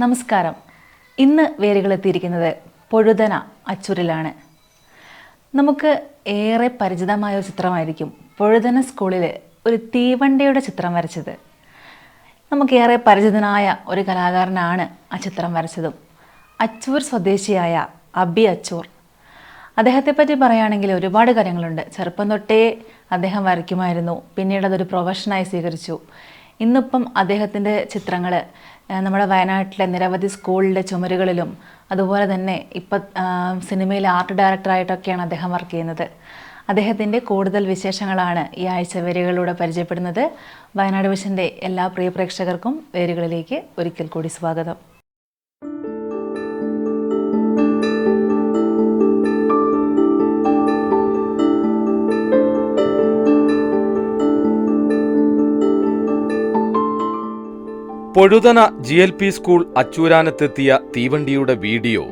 നമസ്കാരം. ഇന്ന് വേരുകളെത്തിയിരിക്കുന്നത് പൊഴുതന അച്ചുരിലാണ്. നമുക്ക് ഏറെ പരിചിതമായ ഒരു ചിത്രമായിരിക്കും പൊഴുതന സ്കൂളിൽ ഒരു തീവണ്ടിയുടെ ചിത്രം വരച്ചത്. നമുക്കേറെ പരിചിതനായ ഒരു കലാകാരനാണ് ആ ചിത്രം വരച്ചതും. അച്ചൂർ സ്വദേശിയായ അബി അച്ചൂർ. അദ്ദേഹത്തെ പറ്റി പറയുകയാണെങ്കിൽ ഒരുപാട് കാര്യങ്ങളുണ്ട്. ചെറുപ്പം തൊട്ടേ അദ്ദേഹം വരയ്ക്കുമായിരുന്നു. പിന്നീട് അതൊരു പ്രൊഫഷനായി സ്വീകരിച്ചു. ഇന്നിപ്പം അദ്ദേഹത്തിന്റെ ചിത്രങ്ങൾ നമ്മുടെ വയനാട്ടിലെ നിരവധി സ്കൂളിലെ ചുമരുകളിലും അതുപോലെ തന്നെ ഇപ്പം സിനിമയിലെ ആർട്ട് ഡയറക്ടറായിട്ടൊക്കെയാണ് അദ്ദേഹം വർക്ക് ചെയ്യുന്നത്. അദ്ദേഹത്തിന്റെ കൂടുതൽ വിശേഷങ്ങളാണ് ഈ ആഴ്ച വേരുകളിലൂടെ പരിചയപ്പെടുന്നത്. വയനാട് വിഷന്റെ എല്ലാ പ്രിയ പ്രേക്ഷകർക്കും വേരുകളിലേക്ക് ഒരിക്കൽ കൂടി സ്വാഗതം. Pozhuthana G L P school അച്ചൂരാനത്തെത്തിയ തീവണ്ടിയുടെ വീഡിയോ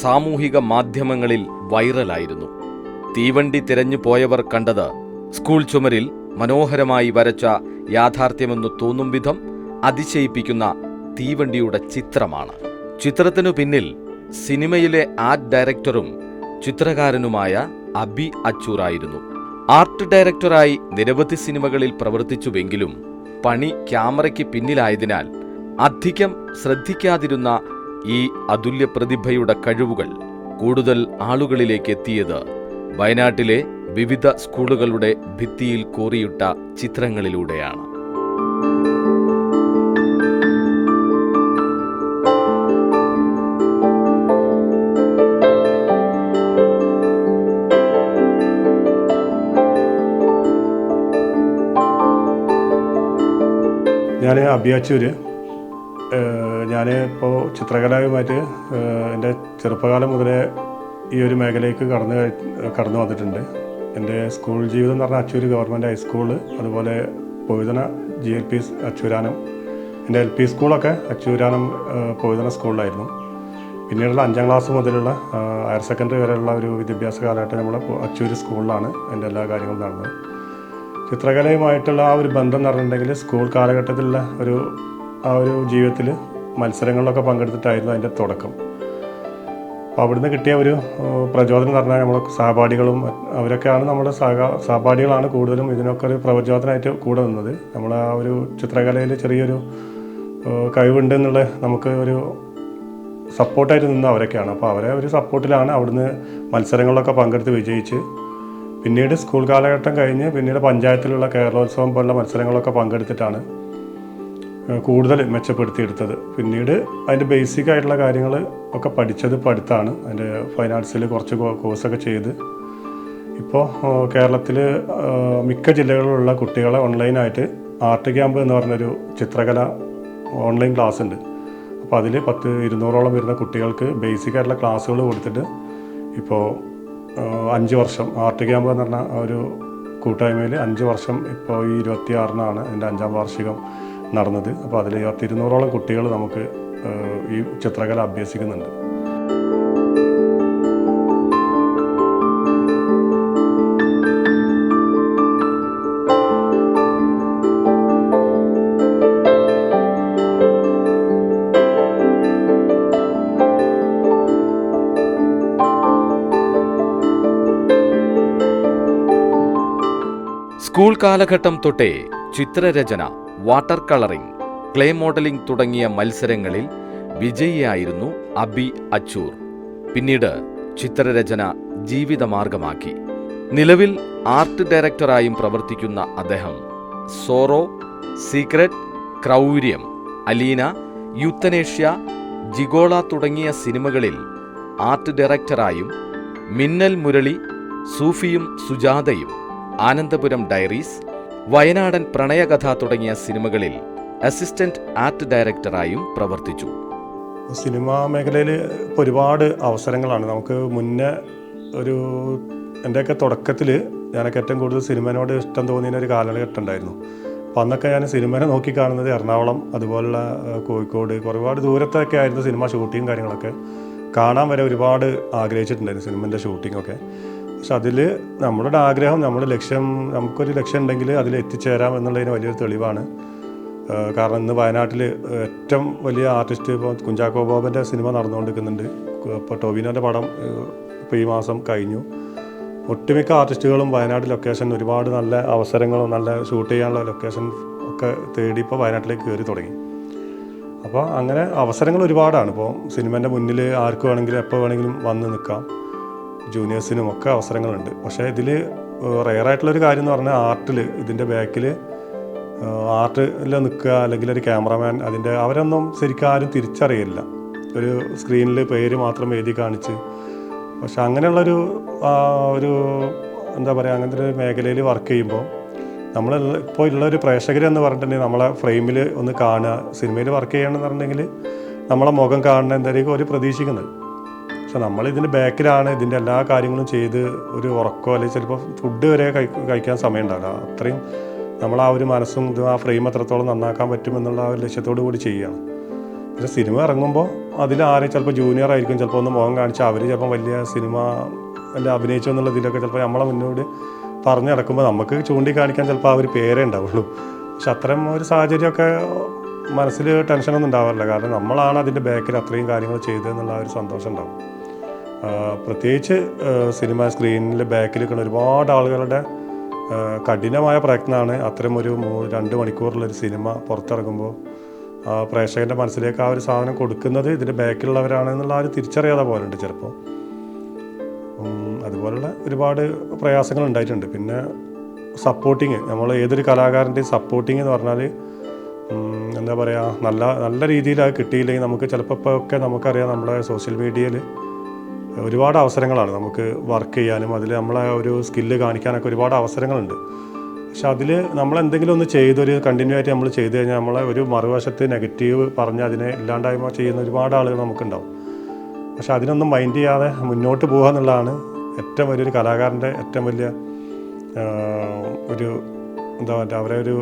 സാമൂഹിക മാധ്യമങ്ങളിൽ വൈറലായിരുന്നു. തീവണ്ടി തിരഞ്ഞു പോയവർ കണ്ടത് സ്കൂൾ ചുമരിൽ മനോഹരമായി വരച്ച യാഥാർത്ഥ്യമെന്ന് തോന്നും വിധം അതിശയിപ്പിക്കുന്ന തീവണ്ടിയുടെ ചിത്രമാണ്. ചിത്രത്തിനു പിന്നിൽ സിനിമയിലെ ആർട്ട് ഡയറക്ടറും ചിത്രകാരനുമായ അബി അച്ചൂറായിരുന്നു. ആർട്ട് ഡയറക്ടറായി നിരവധി സിനിമകളിൽ പ്രവർത്തിച്ചുവെങ്കിലും പണി ക്യാമറയ്ക്ക് പിന്നിലായതിനാൽ അധികം ശ്രദ്ധിക്കാതിരുന്ന ഈ അതുല്യ പ്രതിഭയുടെ കഴിവുകൾ കൂടുതൽ ആളുകളിലേക്ക് എത്തിയത് വയനാട്ടിലെ വിവിധ സ്കൂളുകളുടെ ഭിത്തിയിൽ കോറിയിട്ട ചിത്രങ്ങളിലൂടെയാണ്. ഞാൻ അഭിയാച്ചൂര് ഞാൻ ഇപ്പോൾ ചിത്രകലയുമായിട്ട് എന്റെ ചെറുപ്പകാലം മുതലേ ഈ ഒരു മേഖലയ്ക്ക് കടന്നു കടന്നു വന്നിട്ടുണ്ട്. എന്റെ സ്കൂൾ ജീവിതം എന്ന് പറഞ്ഞാൽ അച്ചൂര് ഗവൺമെന്റ് ഹൈസ്കൂൾ അതുപോലെ Pozhuthana G L P Achooranam. എന്റെ എൽ പി സ്കൂളൊക്കെ അച്ചൂരാനം പൊഴുതന സ്കൂളിലായിരുന്നു. പിന്നീടുള്ള അഞ്ചാം ക്ലാസ് മുതലുള്ള ഹയർ സെക്കൻഡറി വരെയുള്ള ഒരു വിദ്യാഭ്യാസ കാലഘട്ടം നമ്മൾ അച്ചൂര് സ്കൂളിലാണ് എന്റെ എല്ലാ കാര്യങ്ങളും നടന്നത്. ചിത്രകലയുമായിട്ടുള്ള ആ ഒരു ബന്ധം എന്ന് പറഞ്ഞിട്ടുണ്ടെങ്കിൽ സ്കൂൾ കാലഘട്ടത്തിലുള്ള ഒരു ആ ഒരു ജീവിതത്തിൽ മത്സരങ്ങളിലൊക്കെ പങ്കെടുത്തിട്ടായിരുന്നു അതിന്റെ തുടക്കം. അപ്പോൾ അവിടുന്ന് കിട്ടിയ ഒരു പ്രചോദനം എന്ന് പറഞ്ഞാൽ നമ്മളെ സഹപാഠികളും അവരൊക്കെയാണ് നമ്മുടെ സഹ സഹപാഠികളാണ് കൂടുതലും ഇതിനൊക്കെ ഒരു പ്രചോദനമായിട്ട് കൂടെ നിന്നത്. നമ്മൾ ആ ഒരു ചിത്രകലയിൽ ചെറിയൊരു കഴിവുണ്ട് എന്നുള്ള നമുക്ക് ഒരു സപ്പോർട്ടായിട്ട് നിന്ന് അവരൊക്കെയാണ്. അപ്പോൾ അവരെ ഒരു സപ്പോർട്ടിലാണ് അവിടുന്ന് മത്സരങ്ങളിലൊക്കെ പങ്കെടുത്ത് വിജയിച്ച് പിന്നീട് സ്കൂൾ കാലഘട്ടം കഴിഞ്ഞ് പിന്നീട് പഞ്ചായത്തിലുള്ള കേരളോത്സവം പോലുള്ള മത്സരങ്ങളൊക്കെ പങ്കെടുത്തിട്ടാണ് കൂടുതൽ മെച്ചപ്പെടുത്തിയെടുത്തത്. പിന്നീട് അതിന്റെ ബേസിക് ആയിട്ടുള്ള കാര്യങ്ങൾ ഒക്കെ പഠിച്ചത് അടുത്താണ് അതിന്റെ ഫൈൻ ആർട്സിൽ കുറച്ച് കോഴ്സൊക്കെ ചെയ്ത്. ഇപ്പോൾ കേരളത്തിൽ മിക്ക ജില്ലകളിലുള്ള കുട്ടികളെ ഓൺലൈനായിട്ട് ആർട്ട് ക്യാമ്പ് എന്ന് പറഞ്ഞൊരു ചിത്രകല ഓൺലൈൻ ക്ലാസ് ഉണ്ട്. അപ്പോൾ അതിൽ പത്ത് ഇരുന്നൂറോളം വരുന്ന കുട്ടികൾക്ക് ബേസിക് ആയിട്ടുള്ള ക്ലാസ്സുകൾ കൊടുത്തിട്ട് ഇപ്പോൾ അഞ്ച് വർഷം ആർട്ട് ക്യാമ്പ് എന്ന് പറഞ്ഞ ഒരു കൂട്ടായ്മയിൽ അഞ്ച് വർഷം ഇപ്പോൾ ഈ ഇരുപത്തിയാറിനാണ് എന്റെ അഞ്ചാം വാർഷികം. നടന്നത്. അപ്പോൾ അതിൽ പത്ത് ഇരുന്നൂറോളം കുട്ടികൾ നമുക്ക് ഈ ചിത്രകല അഭ്യസിക്കുന്നുണ്ട്. സ്കൂൾ കാലഘട്ടം തൊട്ടേ ചിത്രരചന വാട്ടർ കളറിംഗ് ക്ലേ മോഡലിംഗ് തുടങ്ങിയ മത്സരങ്ങളിൽ വിജയിയായിരുന്നു അബി അച്ചൂർ. പിന്നീട് ചിത്രരചന ജീവിതമാർഗമാക്കി. നിലവിൽ ആർട്ട് ഡയറക്ടറായും പ്രവർത്തിക്കുന്ന അദ്ദേഹം സോറോ സീക്രറ്റ് ക്രൗര്യം അലീന യുത്തനേഷ്യ ജിഗോള തുടങ്ങിയ സിനിമകളിൽ ആർട്ട് ഡയറക്ടറായും മിന്നൽ മുരളി സൂഫിയും സുജാതയും ആനന്ദപുരം ഡയറീസ് വയനാടൻ പ്രണയകഥ തുടങ്ങിയ സിനിമകളിൽ അസിസ്റ്റന്റ് ആർട്ട് ഡയറക്ടറായും പ്രവർത്തിച്ചു. സിനിമാ മേഖലയിൽ ഒരുപാട് അവസരങ്ങളാണ്. നമുക്ക് മുന്നേ ഒരു എന്റെയൊക്കെ തുടക്കത്തിൽ ഞാനൊക്കെ ഏറ്റവും കൂടുതൽ സിനിമയോട് ഇഷ്ടം തോന്നിയ ഒരു കാലഘട്ടം ഉണ്ടായിരുന്നു. അപ്പം അന്നൊക്കെ ഞാൻ സിനിമനെ നോക്കി കാണുന്നത് എറണാകുളം അതുപോലുള്ള കോഴിക്കോട് ഒരുപാട് ദൂരത്തൊക്കെ ആയിരുന്നു സിനിമ ഷൂട്ടിങ്ങും കാര്യങ്ങളൊക്കെ. കാണാൻ വരെ ഒരുപാട് ആഗ്രഹിച്ചിട്ടുണ്ടായിരുന്നു സിനിമന്റെ ഷൂട്ടിങ്ങൊക്കെ. പക്ഷെ അതിൽ നമ്മളുടെ ആഗ്രഹം നമ്മുടെ ലക്ഷ്യം നമുക്കൊരു ലക്ഷ്യം ഉണ്ടെങ്കിൽ അതിൽ എത്തിച്ചേരാം എന്നുള്ളതിന് വലിയൊരു തെളിവാണ്. കാരണം ഇന്ന് വയനാട്ടിൽ ഏറ്റവും വലിയ ആർട്ടിസ്റ്റ് ഇപ്പോൾ കുഞ്ചാക്കോ ബോബന്റെ സിനിമ നടന്നുകൊണ്ടിരിക്കുന്നുണ്ട്. ഇപ്പോൾ ടൊവിനോന്റെ പടം ഇപ്പോൾ ഈ മാസം കഴിഞ്ഞു. ഒട്ടുമിക്ക ആർട്ടിസ്റ്റുകളും വയനാട് ലൊക്കേഷൻ ഒരുപാട് നല്ല അവസരങ്ങളും നല്ല ഷൂട്ട് ചെയ്യാനുള്ള ലൊക്കേഷൻ ഒക്കെ തേടി ഇപ്പോൾ വയനാട്ടിലേക്ക് കയറി തുടങ്ങി. അപ്പോൾ അങ്ങനെ അവസരങ്ങൾ ഒരുപാടാണ്. ഇപ്പോൾ സിനിമേന്റെ മുന്നിൽ ആർക്ക് വേണമെങ്കിലും എപ്പോൾ വേണമെങ്കിലും വന്ന് നിൽക്കാം. ജൂനിയേഴ്സിനും ഒക്കെ അവസരങ്ങളുണ്ട്. പക്ഷേ ഇതിൽ റെയറായിട്ടുള്ളൊരു കാര്യം എന്ന് പറഞ്ഞാൽ ആർട്ടിൽ ഇതിന്റെ ബാക്കിൽ ആർട്ടിൽ നിൽക്കുക അല്ലെങ്കിൽ ഒരു ക്യാമറമാൻ അതിന്റെ അവരൊന്നും ശരിക്കും ആരും തിരിച്ചറിയില്ല. ഒരു സ്ക്രീനിൽ പേര് മാത്രം എഴുതി കാണിച്ച്. പക്ഷെ അങ്ങനെയുള്ളൊരു ഒരു എന്താ പറയുക അങ്ങനത്തെ ഒരു മേഖലയിൽ വർക്ക് ചെയ്യുമ്പോൾ നമ്മൾ ഇപ്പോൾ ഉള്ള ഒരു പ്രേക്ഷകർ എന്ന് പറഞ്ഞിട്ടുണ്ടെങ്കിൽ നമ്മളെ ഫ്രെയിമിൽ ഒന്ന് കാണുക സിനിമയിൽ വർക്ക് ചെയ്യണമെന്ന് പറഞ്ഞിട്ടുണ്ടെങ്കിൽ നമ്മളെ മുഖം കാണുന്ന എന്തായിരിക്കും ഒരു പ്രതീക്ഷിക്കുന്നത്. പക്ഷെ നമ്മൾ ഇതിന്റെ ബാക്കിലാണ് ഇതിന്റെ എല്ലാ കാര്യങ്ങളും ചെയ്ത് ഒരു ഉറക്കോ അല്ലെങ്കിൽ ചിലപ്പോൾ ഫുഡ് വരെ കഴി കഴിക്കാൻ സമയം ഉണ്ടാവില്ല അത്രയും നമ്മൾ ആ ഒരു മനസ്സും ഇത് ആ ഫ്രെയിം എത്രത്തോളം നന്നാക്കാൻ പറ്റുമെന്നുള്ള ആ ഒരു ലക്ഷ്യത്തോടു കൂടി ചെയ്യുകയാണ്. പക്ഷെ സിനിമ ഇറങ്ങുമ്പോൾ അതിൽ ആരും ചിലപ്പോൾ ജൂനിയർ ആയിരിക്കും ചിലപ്പോൾ ഒന്ന് മുഖം കാണിച്ച് അവർ ചിലപ്പോൾ വലിയ സിനിമ അല്ല അഭിനയിച്ചു എന്നുള്ള ഇതിലൊക്കെ ചിലപ്പോൾ നമ്മളെ മുന്നോട്ട് പറഞ്ഞു നടക്കുമ്പോൾ നമുക്ക് ചൂണ്ടിക്കാണിക്കാൻ ചിലപ്പോൾ ആ ഒരു പേരേ ഉണ്ടാവുള്ളൂ. പക്ഷെ അത്തരം ഒരു സാഹചര്യമൊക്കെ മനസ്സിൽ ടെൻഷനൊന്നും ഉണ്ടാവാറില്ല. കാരണം നമ്മളാണ് അതിന്റെ ബാക്കിൽ അത്രയും കാര്യങ്ങൾ ചെയ്തതെന്നുള്ള ഒരു സന്തോഷം ഉണ്ടാവും. പ്രത്യേകിച്ച് സിനിമ സ്ക്രീനിൽ ബാക്കിൽ നിൽക്കുന്ന ഒരുപാട് ആളുകളുടെ കഠിനമായ പ്രയത്നമാണ് അത്തരം ഒരു മൂ- രണ്ട് മണിക്കൂറുള്ളൊരു സിനിമ പുറത്തിറങ്ങുമ്പോൾ പ്രേക്ഷകന്റെ മനസ്സിലേക്ക് ആ ഒരു സാധനം കൊടുക്കുന്നത് ഇതിന്റെ ബാക്കിലുള്ളവരാണ് എന്നുള്ള ആ ഒരു തിരിച്ചറിയാതെ പോലുണ്ട് ചിലപ്പോൾ. അതുപോലുള്ള ഒരുപാട് പ്രയാസങ്ങൾ ഉണ്ടായിട്ടുണ്ട്. പിന്നെ സപ്പോർട്ടിങ് നമ്മൾ ഏതൊരു കലാകാരന്റെയും സപ്പോർട്ടിങ് എന്ന് പറഞ്ഞാൽ എന്താ പറയുക നല്ല നല്ല രീതിയിൽ അത് കിട്ടിയില്ലെങ്കിൽ നമുക്ക് ചിലപ്പോൾ ഒക്കെ നമുക്കറിയാം നമ്മുടെ സോഷ്യൽ മീഡിയയിൽ ഒരുപാട് അവസരങ്ങളാണ് നമുക്ക് വർക്ക് ചെയ്യാനും അതിൽ നമ്മളെ ഒരു സ്കില്ല് കാണിക്കാനൊക്കെ ഒരുപാട് അവസരങ്ങളുണ്ട്. പക്ഷെ അതിൽ നമ്മൾ എന്തെങ്കിലും ഒന്ന് ചെയ്തൊരു കണ്ടിന്യൂ ആയിട്ട് നമ്മൾ ചെയ്തു കഴിഞ്ഞാൽ നമ്മളെ ഒരു മറുവശത്ത് നെഗറ്റീവ് പറഞ്ഞ് അതിനെ ഇല്ലാണ്ടായ്മ ചെയ്യുന്ന ഒരുപാട് ആളുകൾ നമുക്കുണ്ടാവും. പക്ഷെ അതിനൊന്നും മൈൻഡ് ചെയ്യാതെ മുന്നോട്ട് പോകുക എന്നുള്ളതാണ് ഏറ്റവും വലിയൊരു കലാകാരന്റെ ഏറ്റവും വലിയ ഒരു എന്താ പറയുക അവരെ ഒരു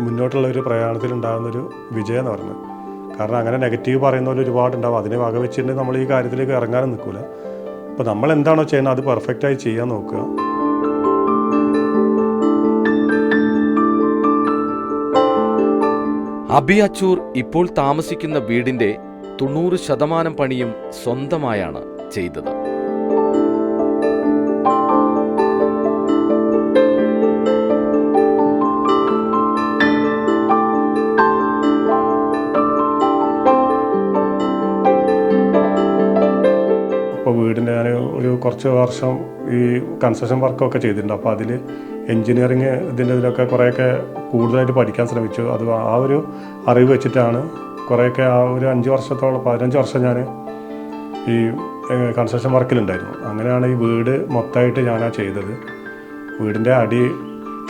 മുന്നോട്ടുള്ള ഒരു പ്രയാണത്തിൽ ഉണ്ടാകുന്ന ഒരു വിജയം എന്ന് പറയുന്നത്. കാരണം അങ്ങനെ നെഗറ്റീവ് പറയുന്നവർ ഒരുപാടുണ്ടാവും. അതിനെ വകവെച്ചിട്ടുണ്ടെങ്കിൽ നമ്മൾ ഈ കാര്യത്തിലേക്ക് ഇറങ്ങാനും നിൽക്കില്ല അപ്പോൾ നമ്മൾ എന്താണോ ചെയ്യുന്നത് അത് പെർഫെക്റ്റായി ചെയ്യാൻ നോക്കുക. അബി അച്ചൂർ ഇപ്പോൾ താമസിക്കുന്ന വീടിന്റെ തൊണ്ണൂറ് ശതമാനം പണിയും സ്വന്തമായാണ് ചെയ്തത്. കുറച്ച് വർഷം ഈ കൺസ്ട്രക്ഷൻ വർക്കൊക്കെ ചെയ്തിട്ടുണ്ട്. അപ്പോൾ അതിൽ എൻജിനീയറിങ് ഇതിന്റെ ഇതിലൊക്കെ കുറേയൊക്കെ കൂടുതലായിട്ട് പഠിക്കാൻ ശ്രമിച്ചു. അത് ആ ഒരു അറിവ് വെച്ചിട്ടാണ് കുറേയൊക്കെ ആ ഒരു അഞ്ച് വർഷത്തോളം പതിനഞ്ച് വർഷം ഞാൻ ഈ കൺസ്ട്രക്ഷൻ വർക്കിലുണ്ടായിരുന്നു അങ്ങനെയാണ് ഈ വീട് മൊത്തമായിട്ട് ഞാനാ ചെയ്തത്. വീടിന്റെ അടി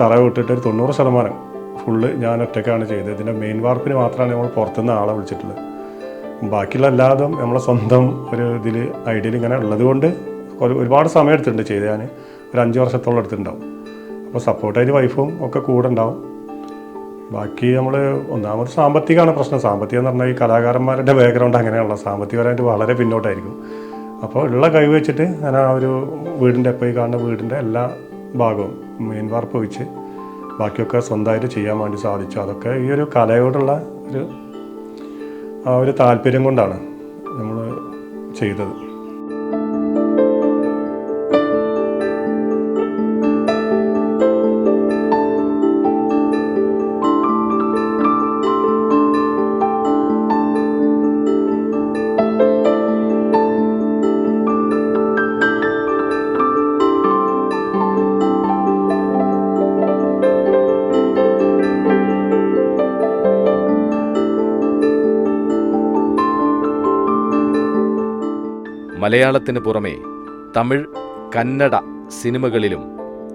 തറ വിട്ടിട്ട് ഒരു തൊണ്ണൂറ് ശതമാനം ഫുള്ള് ഞാൻ ഒറ്റയ്ക്കാണ് ചെയ്തത്. ഇതിന്റെ മെയിൻ വാർപ്പിന് മാത്രമാണ് നമ്മൾ പുറത്തുനിന്ന് ആളെ വിളിച്ചിട്ടുള്ളത്. ബാക്കിയുള്ള എല്ലാതും നമ്മളെ സ്വന്തം ഒരു ഇതിൽ ഐഡിയയിൽ ഇങ്ങനെ ഉള്ളത് കൊണ്ട് ഒരുപാട് സമയം എടുത്തിട്ടുണ്ട് ചെയ്ത് ഞാൻ. ഒരു അഞ്ച് വർഷത്തോളം എടുത്തിട്ടുണ്ടാവും. അപ്പോൾ സപ്പോർട്ടായിട്ട് വൈഫും ഒക്കെ കൂടെ ഉണ്ടാവും. ബാക്കി നമ്മൾ ഒന്നാമത് സാമ്പത്തികമാണ് പ്രശ്നം. സാമ്പത്തികം എന്ന് പറഞ്ഞാൽ ഈ കലാകാരന്മാരുടെ ബാക്ക്ഗ്രൗണ്ട് അങ്ങനെയുള്ള സാമ്പത്തികപരമായിട്ട് വളരെ പിന്നോട്ടായിരിക്കും. അപ്പോൾ ഉള്ള കഴിവ് വെച്ചിട്ട് ഞാൻ ആ ഒരു വീടിന്റെ എപ്പോൾ ഈ കാണുന്ന വീടിന്റെ എല്ലാ ഭാഗവും മെയിൻ വാർപ്പ് വെച്ച് ബാക്കിയൊക്കെ സ്വന്തമായിട്ട് ചെയ്യാൻ വേണ്ടി സാധിച്ചു. അതൊക്കെ ഈ ഒരു കലയോടുള്ള ഒരു ആ ഒരു താല്പര്യം കൊണ്ടാണ് നമ്മൾ ചെയ്തത്. മലയാളത്തിന് പുറമെ തമിഴ് കന്നഡ സിനിമകളിലും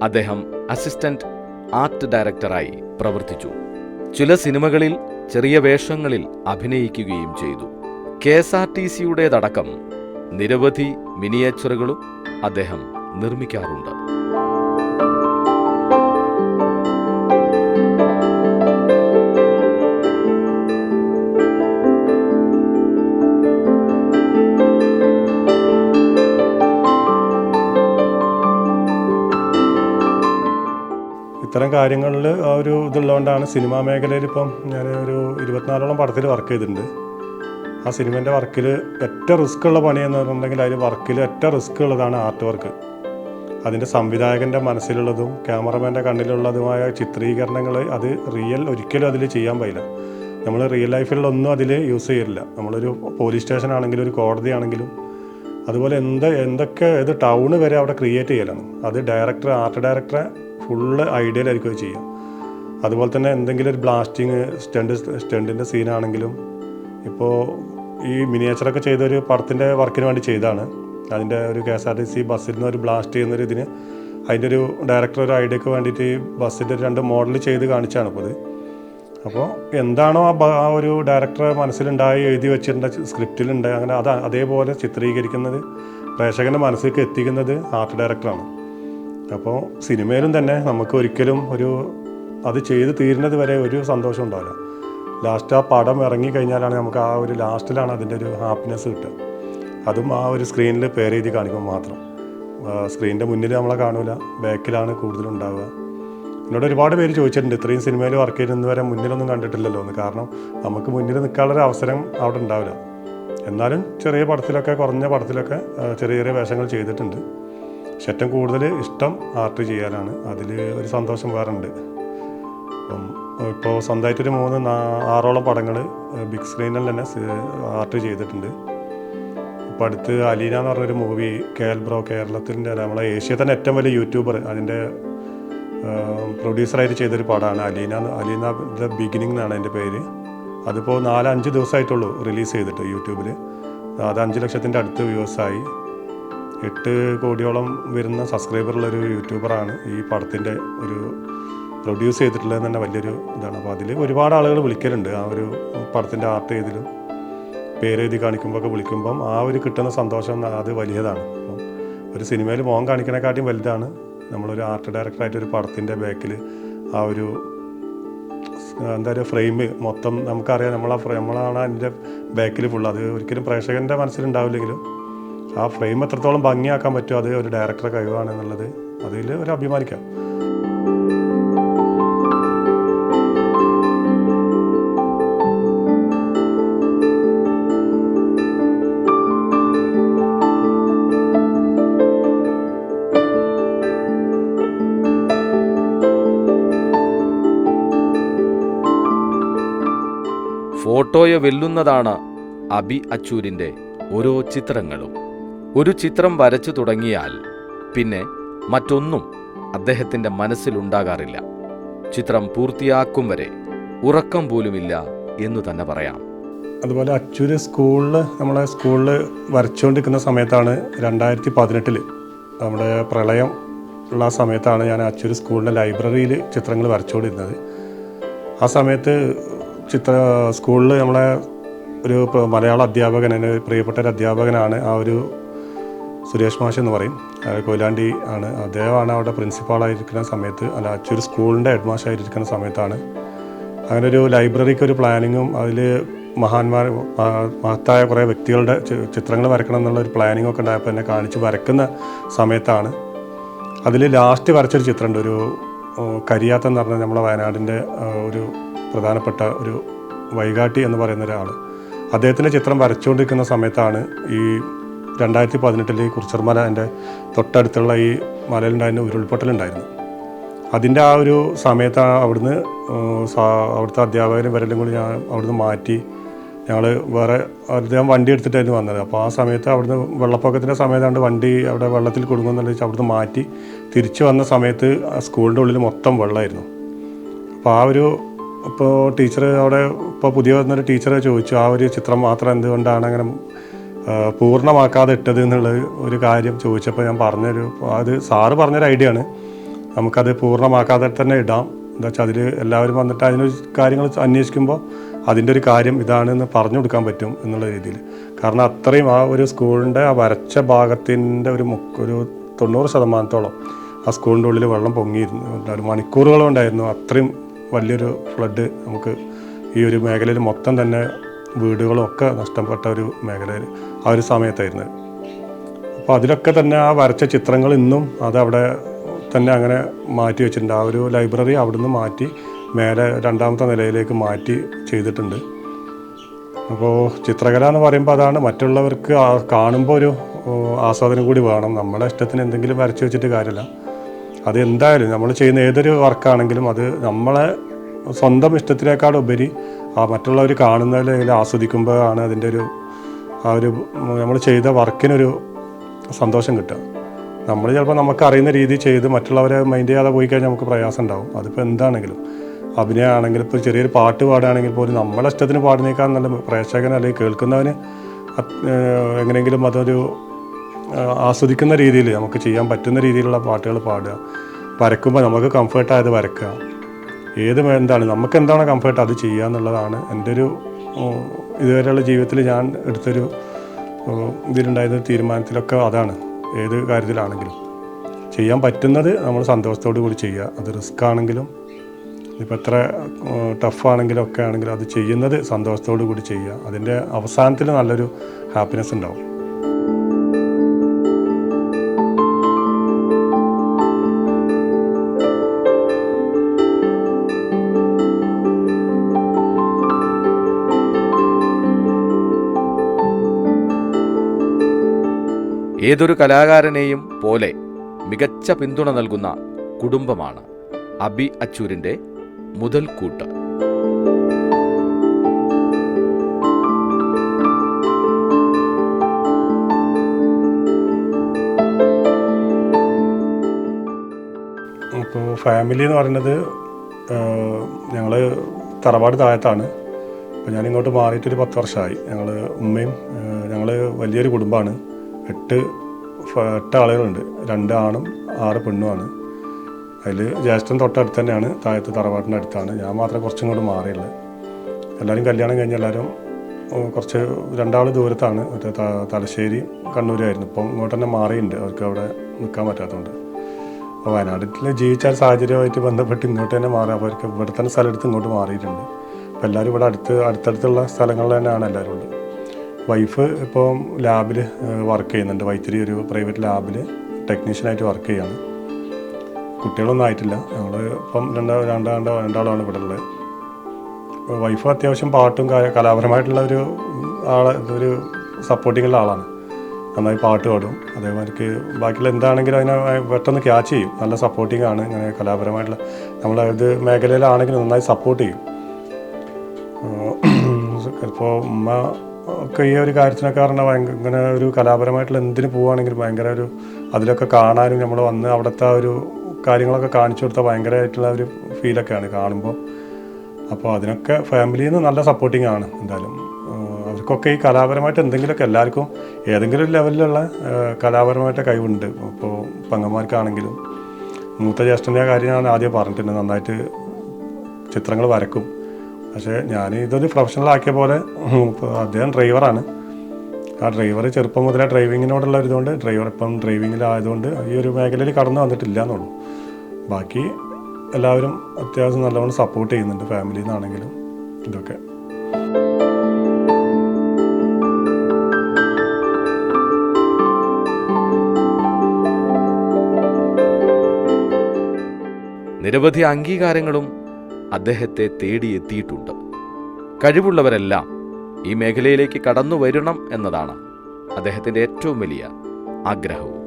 അദ്ദേഹം അസിസ്റ്റന്റ് ആർട്ട് ഡയറക്ടറായി പ്രവർത്തിച്ചു. ചില സിനിമകളിൽ ചെറിയ വേഷങ്ങളിൽ അഭിനയിക്കുകയും ചെയ്തു. കെ എസ് ആർ ടി സിയുടേതടക്കം നിരവധി മിനിയേച്ചറുകളും അദ്ദേഹം നിർമ്മിക്കാറുണ്ട്. ഇത്തരം കാര്യങ്ങളിൽ ആ ഒരു ഇതുള്ളതുകൊണ്ടാണ് സിനിമാ മേഖലയിൽ ഇപ്പം ഞാൻ ഒരു ഇരുപത്തിനാലോളം പടത്തിൽ വർക്ക് ചെയ്തിട്ടുണ്ട്. ആ സിനിമേന്റെ വർക്കിൽ ഏറ്റവും റിസ്ക് ഉള്ള പണി എന്ന് പറഞ്ഞിട്ടുണ്ടെങ്കിൽ അതിൽ വർക്കിൽ ഏറ്റവും റിസ്ക് ഉള്ളതാണ് ആർട്ട് വർക്ക് അതിന്റെ സംവിധായകന്റെ മനസ്സിലുള്ളതും ക്യാമറമാന്റെ കണ്ണിലുള്ളതുമായ ചിത്രീകരണങ്ങൾ അത് റിയൽ ഒരിക്കലും അതിൽ ചെയ്യാൻ പറ്റില്ല നമ്മൾ റിയൽ ലൈഫിലൊന്നും അതിൽ യൂസ് ചെയ്യില്ല നമ്മളൊരു പോലീസ് സ്റ്റേഷൻ ആണെങ്കിലും ഒരു കോടതി ആണെങ്കിലും അതുപോലെ എന്ത് എന്തൊക്കെ ഏത് ടൗണ് വരെ അവിടെ ക്രിയേറ്റ് ചെയ്യലാണ്. അത് ഡയറക്ടർ ആർട്ട് ഡയറക്ടറെ ഫുള്ള് ഐഡിയയിലായിരിക്കും അത് ചെയ്യുക. അതുപോലെ തന്നെ എന്തെങ്കിലും ഒരു ബ്ലാസ്റ്റിങ് സ്റ്റണ്ട് സ്റ്റണ്ടിന്റെ സീനാണെങ്കിലും ഇപ്പോൾ ഈ മിനിയേച്ചറൊക്കെ ചെയ്തൊരു പടത്തിന്റെ വർക്കിന് വേണ്ടി ചെയ്താണ്. അതിന്റെ ഒരു K S R T C ബസ്സിൽ നിന്ന് ഒരു ബ്ലാസ്റ്റ് ചെയ്യുന്നൊരു ഇതിന് അതിന്റെ ഒരു ഡയറക്ടർ ഒരു ഐഡിയക്ക് വേണ്ടിയിട്ട് ഈ ബസ്സിന്റെ രണ്ട് മോഡൽ ചെയ്ത് കാണിച്ചാണ് ഇപ്പോൾ ഇത്. അപ്പോൾ എന്താണോ ആ ഒരു ഡയറക്ടർ മനസ്സിലുണ്ടായി എഴുതി വെച്ചിട്ടുണ്ട് സ്ക്രിപ്റ്റിലുണ്ട് അങ്ങനെ അത് അതേപോലെ ചിത്രീകരിക്കുന്നത് പ്രേക്ഷകന്റെ മനസ്സിലേക്ക് എത്തിക്കുന്നത് ആർട്ട് ഡയറക്ടറാണ് അപ്പോൾ സിനിമയിലും തന്നെ നമുക്ക് ഒരിക്കലും ഒരു അത് ചെയ്ത് തീരുന്നത് വരെ ഒരു സന്തോഷം ഉണ്ടാവില്ല. ലാസ്റ്റ് ആ പടം ഇറങ്ങി കഴിഞ്ഞാലാണ് നമുക്ക് ആ ഒരു ലാസ്റ്റിലാണ് അതിന്റെ ഒരു ഹാപ്പിനെസ് കിട്ടുക. അതും ആ ഒരു സ്ക്രീനിൽ പേരെഴുതി കാണിക്കുമ്പോൾ മാത്രം. സ്ക്രീനിന്റെ മുന്നിൽ നമ്മളെ കാണൂല ബാക്കിലാണ് കൂടുതലുണ്ടാവുക എന്നോട് ഒരുപാട് പേര് ചോദിച്ചിട്ടുണ്ട് ഇത്രയും സിനിമയിൽ വർക്ക് ചെയ്യുന്ന വരെ മുന്നിലൊന്നും കണ്ടിട്ടില്ലല്ലോ എന്ന്. കാരണം നമുക്ക് മുന്നിൽ നിൽക്കാനുള്ളൊരു അവസരം അവിടെ ഉണ്ടാവില്ല. എന്നാലും ചെറിയ പടത്തിലൊക്കെ കുറഞ്ഞ പടത്തിലൊക്കെ ചെറിയ ചെറിയ വേഷങ്ങൾ ചെയ്തിട്ടുണ്ട്. പക്ഷെ ഏറ്റവും കൂടുതൽ ഇഷ്ടം ആർട്ട് ചെയ്യാനാണ്. അതിൽ ഒരു സന്തോഷം വേറെ ഉണ്ട് അപ്പം ഇപ്പോൾ സ്വന്തമായിട്ടൊരു മൂന്ന് ആറോളം പടങ്ങൾ ബിഗ് സ്ക്രീനിൽ തന്നെ ആർട്ട് ചെയ്തിട്ടുണ്ട്. ഇപ്പോൾ അടുത്ത് അലീന എന്ന് പറഞ്ഞൊരു മൂവി കെ എൽ ബ്രോ കേരളത്തിന്റെ നമ്മളെ ഏഷ്യ തന്നെ ഏറ്റവും വലിയ യൂട്യൂബർ അതിന്റെ പ്രൊഡ്യൂസറായിട്ട് ചെയ്തൊരു പടമാണ് അലീന അലീന ദ ബിഗിനിങ് എന്നാണ് അതിന്റെ പേര്. അതിപ്പോൾ നാലഞ്ച് ദിവസമായിട്ടുള്ളൂ റിലീസ് ചെയ്തിട്ട് യൂട്യൂബിൽ അത് അഞ്ച് ലക്ഷത്തിന്റെ അടുത്ത് വ്യൂവേഴ്സായി എട്ട് കോടിയോളം വരുന്ന സബ്സ്ക്രൈബറുള്ളൊരു യൂട്യൂബറാണ് ഈ പടത്തിന്റെ ഒരു പ്രൊഡ്യൂസ് ചെയ്തിട്ടുള്ളത് തന്നെ വലിയൊരു ഇതാണ്. അപ്പോൾ അതിൽ ഒരുപാട് ആളുകൾ വിളിക്കലുണ്ട്. ആ ഒരു പടത്തിന്റെ ആർട്ട് ചെയ്തിലും പേരെഴുതി കാണിക്കുമ്പോഴൊക്കെ വിളിക്കുമ്പം ആ ഒരു കിട്ടുന്ന സന്തോഷം അത് വലിയതാണ്. അപ്പം ഒരു സിനിമയിൽ മോഹൻ കാണിക്കണേക്കാട്ടിയും വലുതാണ്. നമ്മളൊരു ആർട്ട് ഡയറക്ടറായിട്ട് ഒരു പടത്തിന്റെ ബാക്കിൽ ആ ഒരു എന്താ പറയുക ഫ്രെയിം മൊത്തം നമുക്കറിയാം. നമ്മളാ നമ്മളാണ് അതിന്റെ ബാക്കിൽ ഫുൾ അത് ഒരിക്കലും പ്രേക്ഷകന്റെ മനസ്സിലുണ്ടാവില്ലെങ്കിലും ആ ഫ്രെയിം എത്രത്തോളം ഭംഗിയാക്കാൻ പറ്റുമോ അത് ഒരു ഡയറക്ടറെ കഴിവാണ് എന്നുള്ളത് അതിൽ ഒരു അഭിമാനിക്കാം. ഫോട്ടോയെ വെല്ലുന്നതാണ് അബി അച്ചൂരിന്റെ ഓരോ ചിത്രങ്ങളും. ഒരു ചിത്രം വരച്ചു തുടങ്ങിയാൽ പിന്നെ മറ്റൊന്നും അദ്ദേഹത്തിന്റെ മനസ്സിലുണ്ടാകാറില്ല. ചിത്രം പൂർത്തിയാക്കും വരെ ഉറക്കം പോലുമില്ല എന്ന് തന്നെ പറയാം. അതുപോലെ അച്ചൂര് സ്കൂളിൽ നമ്മളെ സ്കൂളിൽ വരച്ചുകൊണ്ടിരിക്കുന്ന സമയത്താണ് രണ്ടായിരത്തി പതിനെട്ടിൽ നമ്മുടെ പ്രളയം ഉള്ള സമയത്താണ് ഞാൻ അച്ചൂര് സ്കൂളിന്റെ ലൈബ്രറിയിൽ ചിത്രങ്ങൾ വരച്ചുകൊണ്ടിരുന്നത്. ആ സമയത്ത് ചിത്ര സ്കൂളിൽ നമ്മളെ ഒരു മലയാള അധ്യാപകൻ എന്റെ പ്രിയപ്പെട്ട ഒരു അധ്യാപകനാണ് ആ ഒരു സുരേഷ് മാഷ് എന്ന് പറയും. കൊയിലാണ്ടി ആണ്. അദ്ദേഹമാണ് അവിടെ പ്രിൻസിപ്പാളായിരിക്കുന്ന സമയത്ത് അല്ല അച്ചൊരു സ്കൂളിന്റെ ഹെഡ് മാഷായിരിക്കുന്ന സമയത്താണ്. അങ്ങനെ ഒരു ലൈബ്രറിക്ക് ഒരു പ്ലാനിങ്ങും അതിൽ മഹാന്മാർ മഹത്തായ കുറേ വ്യക്തികളുടെ ചിത്രങ്ങൾ വരക്കണം എന്നുള്ള ഒരു പ്ലാനിങ് ഒക്കെ ഉണ്ടായപ്പോൾ എന്നെ കാണിച്ച് വരക്കുന്ന സമയത്താണ്. അതിൽ ലാസ്റ്റ് വരച്ചൊരു ചിത്രമുണ്ട്. ഒരു കരിയാത്ത എന്ന് പറഞ്ഞ നമ്മുടെ വയനാടിന്റെ ഒരു പ്രധാനപ്പെട്ട ഒരു വൈകാട്ടി എന്ന് പറയുന്ന ഒരാൾ അദ്ദേഹത്തിന്റെ ചിത്രം വരച്ചുകൊണ്ടിരിക്കുന്ന സമയത്താണ് ഈ രണ്ടായിരത്തി പതിനെട്ടിൽ കുറിച്ചർമല എന്റെ തൊട്ടടുത്തുള്ള ഈ മലയിലുണ്ടായിരുന്ന ഉരുൾപൊട്ടലുണ്ടായിരുന്നു. അതിന്റെ ആ ഒരു സമയത്ത് അവിടുന്ന് അവിടുത്തെ അധ്യാപകരും വരെല്ലാം കൂടി ഞാൻ അവിടുന്ന് മാറ്റി ഞങ്ങൾ വേറെ അദ്ദേഹം വണ്ടി എടുത്തിട്ടായിരുന്നു വന്നത്. അപ്പോൾ ആ സമയത്ത് അവിടുന്ന് വെള്ളപ്പൊക്കത്തിന്റെ സമയത്താണ്ട് വണ്ടി അവിടെ വെള്ളത്തിൽ കുടുങ്ങുമെന്നുള്ള വെച്ചാൽ അവിടുന്ന് മാറ്റി തിരിച്ചു വന്ന സമയത്ത് സ്കൂളിന്റെ ഉള്ളിൽ മൊത്തം വെള്ളമായിരുന്നു അപ്പോൾ ആ ഒരു ഇപ്പോൾ ടീച്ചർ അവിടെ ഇപ്പോൾ പുതിയ വന്നൊരു ടീച്ചറെ ചോദിച്ചു ആ ഒരു ചിത്രം മാത്രം എന്തുകൊണ്ടാണ് അങ്ങനെ പൂർണമാക്കാതെ ഇട്ടത് ഒരു കാര്യം ചോദിച്ചപ്പോൾ ഞാൻ പറഞ്ഞൊരു അത് സാറ് പറഞ്ഞൊരു ഐഡിയ ആണ് നമുക്കത് പൂർണമാക്കാതെ തന്നെ ഇടാം. എന്താ വെച്ചാൽ അതിൽ എല്ലാവരും വന്നിട്ട് അതിന് കാര്യങ്ങൾ അന്വേഷിക്കുമ്പോൾ അതിന്റെ ഒരു കാര്യം ഇതാണെന്ന് പറഞ്ഞു കൊടുക്കാൻ പറ്റും എന്നുള്ള രീതിയിൽ. കാരണം അത്രയും ആ ഒരു സ്കൂളിന്റെ ആ വരച്ച ഭാഗത്തിന്റെ ഒരു മുക്ക് ഒരു തൊണ്ണൂറ് ശതമാനത്തോളം ആ സ്കൂളിന്റെ ഉള്ളിൽ വെള്ളം പൊങ്ങിയിരുന്നു. ഒരു മണിക്കൂറുകളും ഉണ്ടായിരുന്നു അത്രയും വലിയൊരു ഫ്ലഡ് നമുക്ക് ഈ ഒരു മേഖലയിൽ മൊത്തം തന്നെ വീടുകളും ഒക്കെ നഷ്ടപ്പെട്ട ഒരു മേഖലയിൽ ആ ഒരു സമയത്തായിരുന്നു. അപ്പോൾ അതിലൊക്കെ തന്നെ ആ വരച്ച ചിത്രങ്ങൾ ഇന്നും അതവിടെ തന്നെ അങ്ങനെ മാറ്റി വെച്ചിട്ടുണ്ട്. ആ ഒരു ലൈബ്രറി അവിടുന്ന് മാറ്റി മേലെ രണ്ടാമത്തെ നിലയിലേക്ക് മാറ്റി ചെയ്തിട്ടുണ്ട്. അപ്പോൾ ചിത്രകല എന്ന് പറയുമ്പോൾ അതാണ് മറ്റുള്ളവർക്ക് കാണുമ്പോൾ ഒരു ആസ്വാദനം കൂടി വേണം. നമ്മളെ ഇഷ്ടത്തിന് എന്തെങ്കിലും വരച്ച് വെച്ചിട്ട് കാര്യമില്ല. അത് എന്തായാലും നമ്മൾ ചെയ്യുന്ന ഏതൊരു വർക്കാണെങ്കിലും അത് നമ്മളെ സ്വന്തം ഇഷ്ടത്തിനേക്കാൾ ഉപരി ആ മറ്റുള്ളവർ കാണുന്നതിൽ അല്ലെങ്കിൽ ആസ്വദിക്കുമ്പോഴാണ് അതിന്റെ ഒരു ആ ഒരു നമ്മൾ ചെയ്ത വർക്കിനൊരു സന്തോഷം കിട്ടുക. നമ്മൾ ചിലപ്പോൾ നമുക്ക് അറിയുന്ന രീതി ചെയ്ത് മറ്റുള്ളവരെ മൈൻഡ് ചെയ്യാതെ പോയി കഴിഞ്ഞാൽ നമുക്ക് പ്രയാസം ഉണ്ടാവും. അതിപ്പോൾ എന്താണെങ്കിലും. അഭിനയമാണെങ്കിലും ഇപ്പോൾ ചെറിയൊരു പാട്ട് പാടുകയാണെങ്കിൽ പോലും നമ്മളെ ഇഷ്ടത്തിന് പാടുന്നേക്കാൾ നല്ല പ്രേക്ഷകന് അല്ലെങ്കിൽ കേൾക്കുന്നവന് എങ്ങനെയെങ്കിലും അതൊരു ആസ്വദിക്കുന്ന രീതിയിൽ നമുക്ക് ചെയ്യാൻ പറ്റുന്ന രീതിയിലുള്ള പാട്ടുകൾ പാടുക. വരക്കുമ്പോൾ നമുക്ക് കംഫർട്ടായത് വരക്കുക. ഏത് എന്താണ് നമുക്ക് എന്താണ് കംഫർട്ട് അത് ചെയ്യുക എന്നുള്ളതാണ് എന്റെ ഒരു ഇതുവരെയുള്ള ജീവിതത്തിൽ ഞാൻ എടുത്തൊരു ഇതിലുണ്ടായിരുന്ന തീരുമാനത്തിലൊക്കെ അതാണ്. ഏത് കാര്യത്തിലാണെങ്കിലും. ചെയ്യാൻ പറ്റുന്നത് നമ്മൾ സന്തോഷത്തോടു കൂടി ചെയ്യുക. അത് റിസ്ക് ആണെങ്കിലും ഇപ്പോൾ എത്ര ടഫ് ആണെങ്കിലും ഒക്കെ ആണെങ്കിലും അത് ചെയ്യുന്നത് സന്തോഷത്തോടു കൂടി ചെയ്യുക. അതിന്റെ അവസാനത്തിൽ നല്ലൊരു ഹാപ്പിനെസ് ഉണ്ടാവും. ഏതൊരു കലാകാരനെയും പോലെ മികച്ച പിന്തുണ നൽകുന്ന കുടുംബമാണ് അബി അച്ചൂരിന്റെ മുതൽക്കൂട്ട് ഇപ്പോൾ ഫാമിലി എന്ന് പറയുന്നത് ഞങ്ങൾ തറവാട് താഴത്താണ്. അപ്പോൾ ഞാൻ ഇങ്ങോട്ട് മാറിയിട്ടൊരു പത്ത് വർഷമായി. ഞങ്ങൾ ഉമ്മയും ഞങ്ങൾ വലിയൊരു കുടുംബമാണ്. എട്ട് എട്ട് ആളുകളുണ്ട്. രണ്ട് ആണും ആറ് പെണ്ണുമാണ്. അതിൽ ജ്യേഷ്ഠൻ തൊട്ടടുത്ത് തന്നെയാണ് താഴത്ത് തറവാട്ടിന്റെ അടുത്താണ്. ഞാൻ മാത്രമേ കുറച്ചും കൂടെ മാറിയുള്ളത് എല്ലാവരും കല്യാണം കഴിഞ്ഞ് എല്ലാവരും കുറച്ച് രണ്ടാൾ ദൂരത്താണ്. മറ്റേ തലശ്ശേരി കണ്ണൂരായിരുന്നു. ഇപ്പം ഇങ്ങോട്ട് തന്നെ മാറിയിട്ടുണ്ട്. അവർക്ക് അവിടെ നിൽക്കാൻ പറ്റാത്തതുകൊണ്ട്. അപ്പോൾ വയനാട്ടിൽ ജീവിച്ച സാഹചര്യമായിട്ട് ബന്ധപ്പെട്ട് ഇങ്ങോട്ട് തന്നെ മാറി. അവർക്ക് ഇവിടെ തന്നെ സ്ഥലം എടുത്ത് ഇങ്ങോട്ട് മാറിയിട്ടുണ്ട്. അപ്പോൾ എല്ലാവരും ഇവിടെ അടുത്ത് അടുത്തടുത്തുള്ള സ്ഥലങ്ങളിൽ തന്നെയാണ് എല്ലാവരും ഉള്ളത്. വൈഫ് ഇപ്പോൾ ലാബിൽ വർക്ക് ചെയ്യുന്നുണ്ട്. വൈത്തിരി ഒരു പ്രൈവറ്റ് ലാബിൽ ടെക്നീഷ്യനായിട്ട് വർക്ക് ചെയ്യാണ്. കുട്ടികളൊന്നും ആയിട്ടില്ല. ഞങ്ങൾ ഇപ്പം രണ്ടാ രണ്ടാണ്ട് രണ്ടാളാണ് ഇവിടെ ഉള്ളത്. വൈഫ് അത്യാവശ്യം പാട്ടും കലാപരമായിട്ടുള്ള ഒരു ആളെ ഒരു സപ്പോർട്ടിങ്ങുള്ള ആളാണ്. നന്നായി പാട്ട് പാടും. അതേമാതിരിക്ക് ബാക്കിയുള്ള എന്താണെങ്കിലും അതിനെ പെട്ടെന്ന് ക്യാച്ച് ചെയ്യും. നല്ല സപ്പോർട്ടിംഗ് ആണ്. ഇങ്ങനെ കലാപരമായിട്ടുള്ള നമ്മൾ ഏത് മേഖലയിലാണെങ്കിലും നന്നായി സപ്പോർട്ട് ചെയ്യും. ഇപ്പോൾ ഉമ്മ ഒക്കെ ഈ ഒരു കാര്യത്തിനൊക്കെ പറഞ്ഞാൽ ഭയങ്കര ഇങ്ങനെ ഒരു കലാപരമായിട്ടുള്ള എന്തിന് പോവുകയാണെങ്കിലും ഭയങ്കര ഒരു അതിലൊക്കെ കാണാനും നമ്മൾ വന്ന് അവിടുത്തെ ഒരു കാര്യങ്ങളൊക്കെ കാണിച്ചു കൊടുത്താൽ ഭയങ്കരമായിട്ടുള്ള ഒരു ഫീലൊക്കെയാണ് കാണുമ്പോൾ അപ്പോൾ അതിനൊക്കെ ഫാമിലിയിൽ നിന്ന് നല്ല സപ്പോർട്ടിങ് ആണ് എന്തായാലും അവർക്കൊക്കെ ഈ കലാപരമായിട്ട് എന്തെങ്കിലുമൊക്കെ എല്ലാവർക്കും ഏതെങ്കിലും ഒരു ലെവലിലുള്ള കലാപരമായിട്ട് കഴിവുണ്ട്. ഇപ്പോൾ പങ്ങന്മാർക്കാണെങ്കിലും മൂത്ത ജ്യേഷ്ഠന്റെ കാര്യം ഞാൻ ആദ്യം പറഞ്ഞിട്ടുണ്ട്. നന്നായിട്ട് ചിത്രങ്ങൾ വരക്കും. പക്ഷേ ഞാൻ ഇതൊരു പ്രൊഫഷണൽ ആക്കിയ പോലെ അദ്ദേഹം ഡ്രൈവറാണ് ആ ഡ്രൈവർ ചെറുപ്പം മുതലേ ഡ്രൈവിങ്ങിനോടുള്ള ഒരിതുകൊണ്ട് ഡ്രൈവർ ഇപ്പം ഡ്രൈവിങ്ങിലായതുകൊണ്ട് ഈ ഒരു മേഖലയിൽ കടന്നു വന്നിട്ടില്ല എന്നുള്ളൂ. ബാക്കി എല്ലാവരും അത്യാവശ്യം നല്ലവണ്ണം സപ്പോർട്ട് ചെയ്യുന്നുണ്ട് ഫാമിലിയിൽ നിന്നാണെങ്കിലും ഇതൊക്കെ. നിരവധി അംഗീകാരങ്ങളും അദ്ദേഹത്തെ തേടിയെത്തിയിട്ടുണ്ട്. കഴിവുള്ളവരെല്ലാം ഈ മേഖലയിലേക്ക് കടന്നു വരണം എന്നതാണ് അദ്ദേഹത്തിന്റെ ഏറ്റവും വലിയ ആഗ്രഹവും.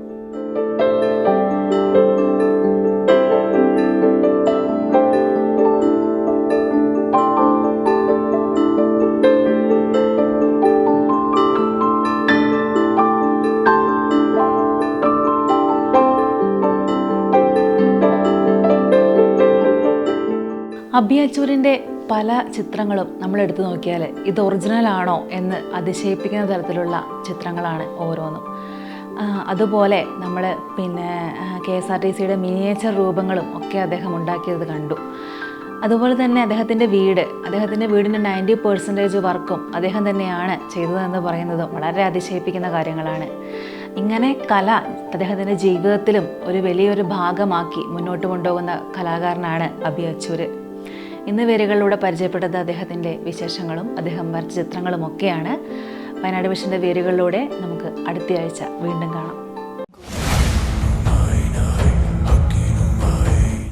അബിയച്ചൂരിന്റെ പല ചിത്രങ്ങളും നമ്മൾ എടുത്തു നോക്കിയാൽ ഇത് ഒറിജിനൽ ആണോ എന്ന് അതിശയിപ്പിക്കുന്ന തരത്തിലുള്ള ചിത്രങ്ങളാണ് ഓരോന്നും. അതുപോലെ നമ്മൾ പിന്നെ കെ എസ് ആർ ടി സിയുടെ മിനിയേച്ചർ രൂപങ്ങളും ഒക്കെ അദ്ദേഹം ഉണ്ടാക്കിയത് കണ്ടു. അതുപോലെ തന്നെ അദ്ദേഹത്തിന്റെ വീട് അദ്ദേഹത്തിന്റെ വീടിന്റെ നയന്റി പെർസെന്റേജ് വർക്കും അദ്ദേഹം തന്നെയാണ് ചെയ്തതെന്ന് പറയുന്നതും വളരെ അതിശയിപ്പിക്കുന്ന കാര്യങ്ങളാണ്. ഇങ്ങനെ കല അദ്ദേഹത്തിന്റെ ജീവിതത്തിലും ഒരു വലിയൊരു ഭാഗമാക്കി മുന്നോട്ട് കൊണ്ടുപോകുന്ന കലാകാരനാണ് അബി അച്ചൂര്. ഇന്ന് വേരുകളിലൂടെ പരിചയപ്പെട്ടത് അദ്ദേഹത്തിന്റെ വിശേഷങ്ങളും അദ്ദേഹം വരച്ച ചിത്രങ്ങളും ഒക്കെയാണ് വയനാട് വിഷന്റെ വേരുകളിലൂടെ നമുക്ക് അടുത്തയാഴ്ച വീണ്ടും കാണാം.